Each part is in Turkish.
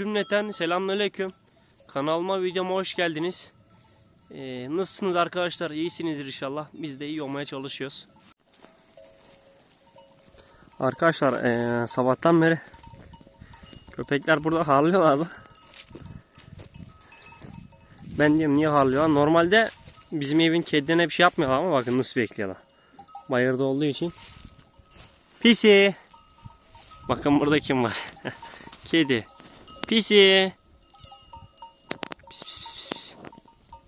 Cümleten selamünaleyküm. Kanalıma videoma hoş geldiniz. Ee, nasılsınız arkadaşlar? İyisinizdir inşallah. Biz de iyi olmaya çalışıyoruz. Arkadaşlar ee, sabahtan beri köpekler burada harlıyorlardı. Ben diyorum niye harlıyorlar? Normalde bizim evin kedilerine bir şey yapmıyorlar ama bakın nasıl bekliyorlar. Bayırda olduğu için. Pisi. Bakın burada kim var? Kedi. Pisi. Pis, pis, pis, pis.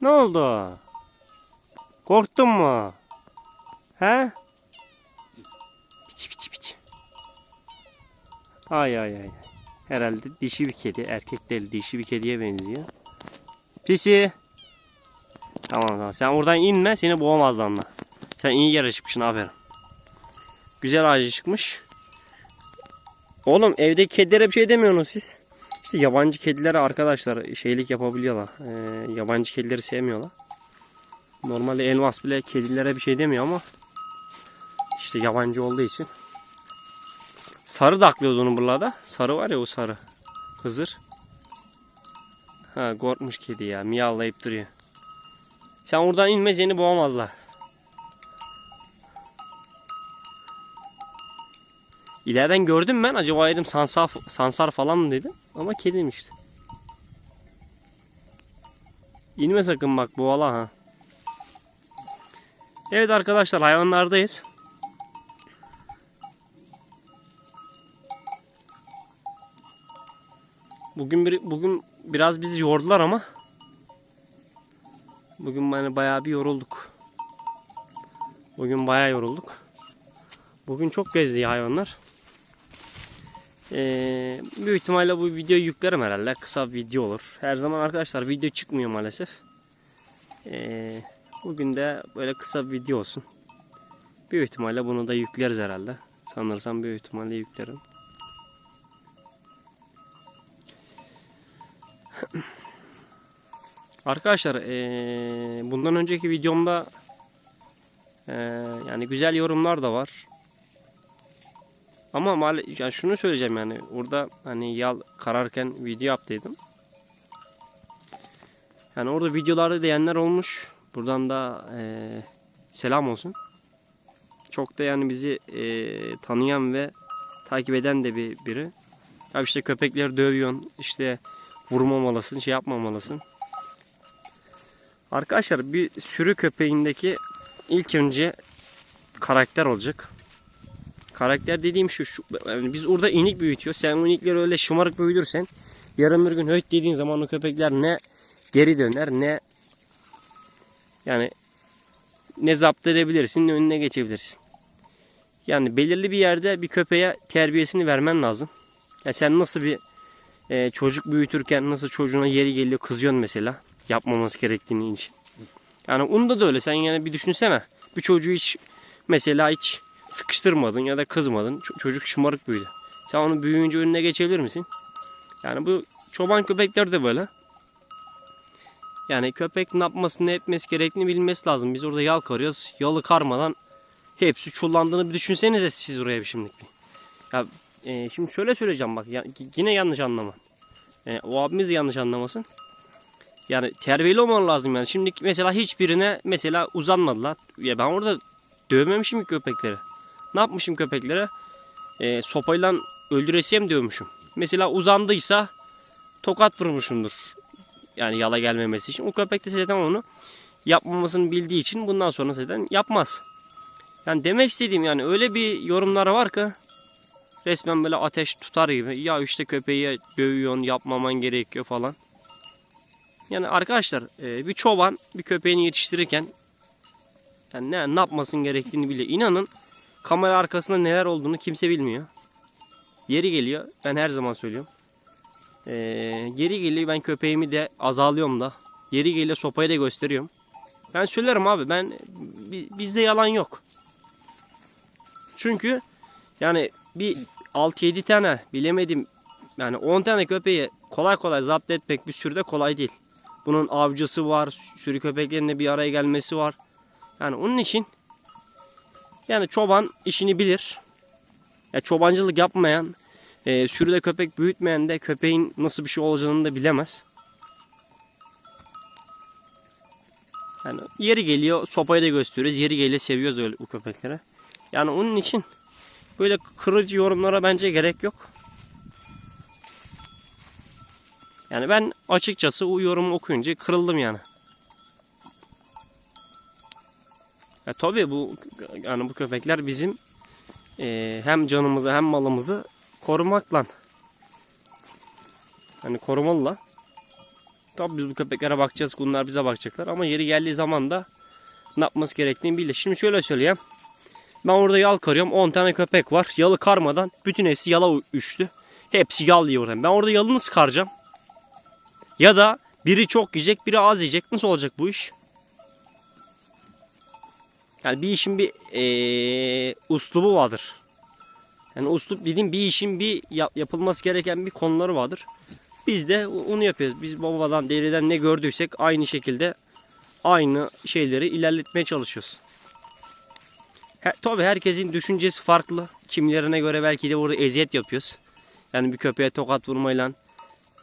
Ne oldu? Korktun mu? He? Piçi piçi piçi. Ay ay ay. Herhalde dişi bir kedi. Erkek değil dişi bir kediye benziyor. Pisi. Tamam tamam. Sen oradan inme seni boğamaz anla. Sen iyi yere çıkmışsın aferin. Güzel ağacı çıkmış. Oğlum evdeki kedilere bir şey demiyorsunuz siz. İşte yabancı kedilere arkadaşlar şeylik yapabiliyorlar. Ee, yabancı kedileri sevmiyorlar. Normalde elmas bile kedilere bir şey demiyor ama işte yabancı olduğu için. Sarı da aklıyordu onun buralarda. Sarı var ya o sarı. Hızır. Ha korkmuş kedi ya. Miyavlayıp duruyor. Sen oradan inme seni boğamazlar. İleriden gördüm ben. Acaba dedim sansar, sansar falan mı dedim. Ama kediymiş. İnme sakın bak bu ala ha. Evet arkadaşlar hayvanlardayız. Bugün bir, bugün biraz bizi yordular ama bugün hani bayağı bir yorulduk. Bugün bayağı yorulduk. Bugün çok gezdi hayvanlar. Ee, büyük ihtimalle bu videoyu yüklerim herhalde. Kısa bir video olur. Her zaman arkadaşlar video çıkmıyor maalesef. Ee, bugün de böyle kısa bir video olsun. Büyük ihtimalle bunu da yükleriz herhalde. Sanırsam büyük ihtimalle yüklerim. Arkadaşlar ee, bundan önceki videomda ee, yani güzel yorumlar da var. Ama maal yani şunu söyleyeceğim yani orada hani yal kararken video yaptıydım. Yani orada videolarda diyenler olmuş. Buradan da eee, selam olsun. Çok da yani bizi eee, tanıyan ve takip eden de bir biri. Ya işte köpekleri dövüyorsun, işte vurmamalısın, şey yapmamalısın. Arkadaşlar bir sürü köpeğindeki ilk önce karakter olacak. Karakter dediğim şu, şu yani biz orada inik büyütüyor. Sen inikleri öyle şımarık büyütürsen yarın bir gün höt dediğin zaman o köpekler ne geri döner ne yani ne zapt edebilirsin ne önüne geçebilirsin. Yani belirli bir yerde bir köpeğe terbiyesini vermen lazım. Ya sen nasıl bir e, çocuk büyütürken nasıl çocuğuna yeri geliyor kızıyorsun mesela yapmaması gerektiğini için. Yani onda da öyle sen yani bir düşünsene. Bir çocuğu hiç mesela hiç sıkıştırmadın ya da kızmadın. Çocuk şımarık büyüdü. Sen onu büyüyünce önüne geçebilir misin? Yani bu çoban köpekler de böyle. Yani köpek ne yapması ne etmesi gerektiğini bilmesi lazım. Biz orada yal karıyoruz. Yalı karmadan hepsi çullandığını bir düşünsenize siz oraya bir şimdilik bir. Ya e, şimdi şöyle söyleyeceğim bak ya, yine yanlış anlama. E, o abimiz de yanlış anlamasın. Yani terbiyeli olman lazım yani. Şimdi mesela hiçbirine mesela uzanmadılar. Ya ben orada dövmemişim köpekleri. Ne yapmışım köpeklere? E, sopayla öldüresiye mi dövmüşüm? Mesela uzandıysa tokat vurmuşumdur. Yani yala gelmemesi için. O köpek de zaten onu yapmamasını bildiği için bundan sonra zaten yapmaz. Yani demek istediğim yani öyle bir yorumlar var ki resmen böyle ateş tutar gibi. Ya işte köpeği dövüyorsun yapmaman gerekiyor falan. Yani arkadaşlar e, bir çoban bir köpeğini yetiştirirken yani ne, ne yapmasın gerektiğini biliyor. İnanın kamera arkasında neler olduğunu kimse bilmiyor. Yeri geliyor. Ben her zaman söylüyorum. Ee, yeri geliyor ben köpeğimi de azalıyorum da. Yeri geliyor sopayı da gösteriyorum. Ben söylerim abi ben bi- bizde yalan yok. Çünkü yani bir 6-7 tane bilemedim yani 10 tane köpeği kolay kolay zapt etmek bir sürüde kolay değil. Bunun avcısı var, sürü köpeklerine bir araya gelmesi var. Yani onun için yani çoban işini bilir. Ya çobancılık yapmayan E, sürüde köpek büyütmeyen de köpeğin nasıl bir şey olacağını da bilemez. Yani yeri geliyor sopayı da gösteriyoruz. Yeri geliyor seviyoruz öyle bu köpekleri. Yani onun için böyle kırıcı yorumlara bence gerek yok. Yani ben açıkçası o yorumu okuyunca kırıldım yani. Ya tabii bu yani bu köpekler bizim eee, hem canımızı hem malımızı korumakla hani korumalılar. Tabii biz bu köpeklere bakacağız, bunlar bize bakacaklar ama yeri geldiği zaman da ne yapması gerektiğini bilir. Şimdi şöyle söyleyeyim. Ben orada yal karıyorum. 10 tane köpek var. Yalı karmadan bütün hepsi yala üçlü. Hepsi yal yiyor. Ben orada yalını sıkaracağım. Ya da biri çok yiyecek, biri az yiyecek. Nasıl olacak bu iş? Yani bir işin bir eee uslubu vardır. Yani uslup dediğim bir işin bir yap- yapılması gereken bir konuları vardır. Biz de onu yapıyoruz. Biz babadan, deriden ne gördüysek aynı şekilde aynı şeyleri ilerletmeye çalışıyoruz. He, tabii herkesin düşüncesi farklı. Kimlerine göre belki de burada eziyet yapıyoruz. Yani bir köpeğe tokat vurmayla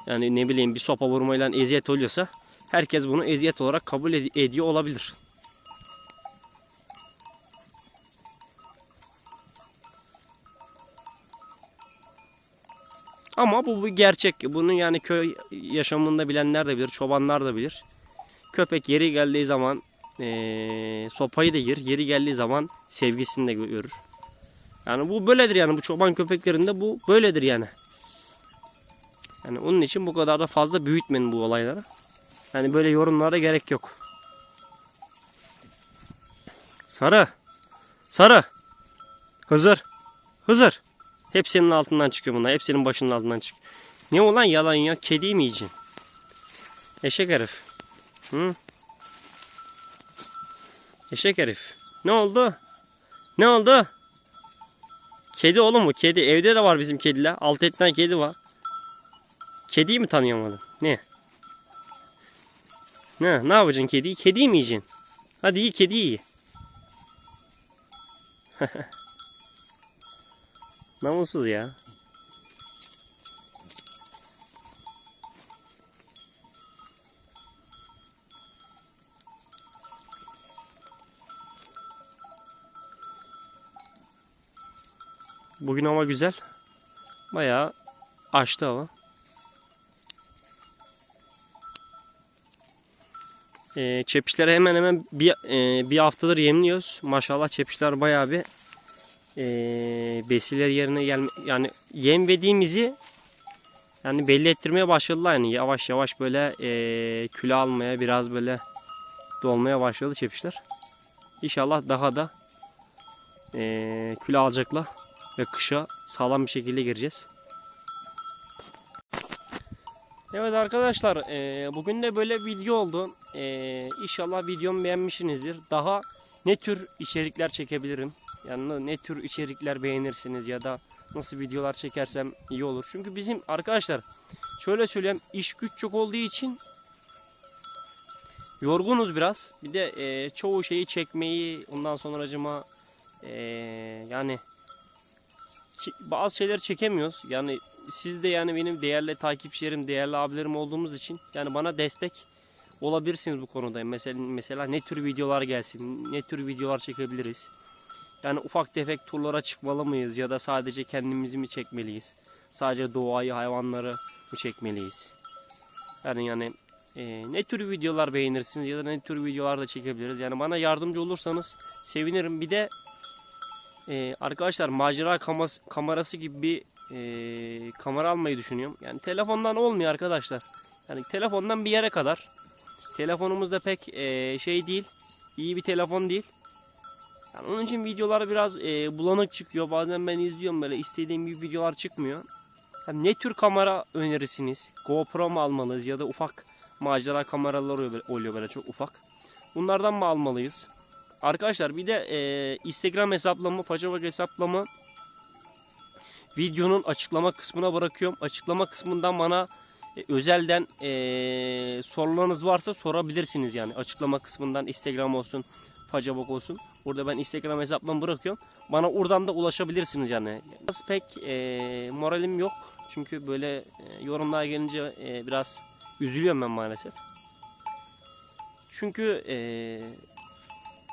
yani ne bileyim bir sopa vurmayla eziyet oluyorsa herkes bunu eziyet olarak kabul ed- ediyor olabilir. Ama bu bir gerçek. Bunu yani köy yaşamında bilenler de bilir, çobanlar da bilir. Köpek yeri geldiği zaman eee, sopayı da yer, yeri geldiği zaman sevgisini de görür. Yani bu böyledir yani bu çoban köpeklerinde bu böyledir yani. Yani onun için bu kadar da fazla büyütmeyin bu olayları. Yani böyle yorumlara gerek yok. Sarı. Sarı. Hızır. Hızır. Hepsinin altından çıkıyor bunlar. Hepsinin başının altından çıkıyor. Ne olan yalan ya? Kedi mi yiyeceksin? Eşek herif. Hı? Eşek herif. Ne oldu? Ne oldu? Kedi oğlum mu? Kedi. Evde de var bizim kediler. Altı etten kedi var. Kediyi mi tanıyamadın? Ne? Ne? Ne yapacaksın kediyi? Kediyi mi yiyeceksin? Hadi iyi kediyi ye. Namussuz ya. Bugün hava güzel. Bayağı açtı hava. Ee, çepişleri hemen hemen bir, e, bir haftadır yemliyoruz. Maşallah çepişler bayağı bir e, besiler yerine gelme yani yem verdiğimizi yani belli ettirmeye başladılar yani yavaş yavaş böyle e, kilo almaya biraz böyle dolmaya başladı çepişler. İnşallah daha da e, kilo alacaklar ve kışa sağlam bir şekilde gireceğiz. Evet arkadaşlar e, bugün de böyle video oldu. E, inşallah videomu beğenmişsinizdir. Daha ne tür içerikler çekebilirim? Yani ne tür içerikler beğenirsiniz ya da nasıl videolar çekersem iyi olur. Çünkü bizim arkadaşlar şöyle söyleyeyim iş güç çok olduğu için yorgunuz biraz. Bir de e, çoğu şeyi çekmeyi ondan sonra acıma e, yani bazı şeyleri çekemiyoruz. Yani siz de yani benim değerli takipçilerim, değerli abilerim olduğumuz için yani bana destek olabilirsiniz bu konuda. Mesela mesela ne tür videolar gelsin, ne tür videolar çekebiliriz. Yani ufak tefek turlara çıkmalı mıyız ya da sadece kendimizi mi çekmeliyiz? Sadece doğayı, hayvanları mı çekmeliyiz? Yani yani e, ne tür videolar beğenirsiniz ya da ne tür videolar da çekebiliriz? Yani bana yardımcı olursanız sevinirim. Bir de e, arkadaşlar macera kamas- kamerası gibi bir e, kamera almayı düşünüyorum. Yani telefondan olmuyor arkadaşlar. Yani telefondan bir yere kadar. Telefonumuz da pek e, şey değil. iyi bir telefon değil. Yani onun için videolar biraz e, bulanık çıkıyor. Bazen ben izliyorum böyle istediğim gibi videolar çıkmıyor. Yani ne tür kamera önerirsiniz? GoPro mu almalıyız ya da ufak macera kameralar oluyor, böyle çok ufak. Bunlardan mı almalıyız? Arkadaşlar bir de e, Instagram hesaplamı, Paçavak hesaplamı videonun açıklama kısmına bırakıyorum. Açıklama kısmından bana e, özelden e, sorularınız varsa sorabilirsiniz yani. Açıklama kısmından Instagram olsun, Pacabok olsun. Burada ben Instagram hesaplarımı bırakıyorum. Bana oradan da ulaşabilirsiniz yani. Biraz pek e, moralim yok. Çünkü böyle e, yorumlar gelince e, biraz üzülüyorum ben maalesef. Çünkü e,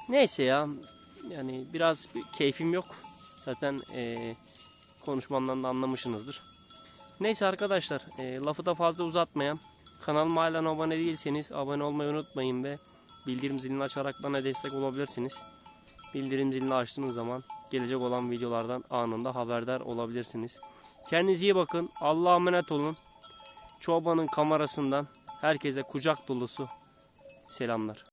neyse ya yani biraz bir keyfim yok. Zaten e, konuşmamdan da anlamışsınızdır. Neyse arkadaşlar e, lafı da fazla uzatmayayım. Kanalıma hala abone değilseniz abone olmayı unutmayın ve bildirim zilini açarak bana destek olabilirsiniz. Bildirim zilini açtığınız zaman gelecek olan videolardan anında haberdar olabilirsiniz. Kendinize iyi bakın. Allah'a emanet olun. Çobanın kamerasından herkese kucak dolusu selamlar.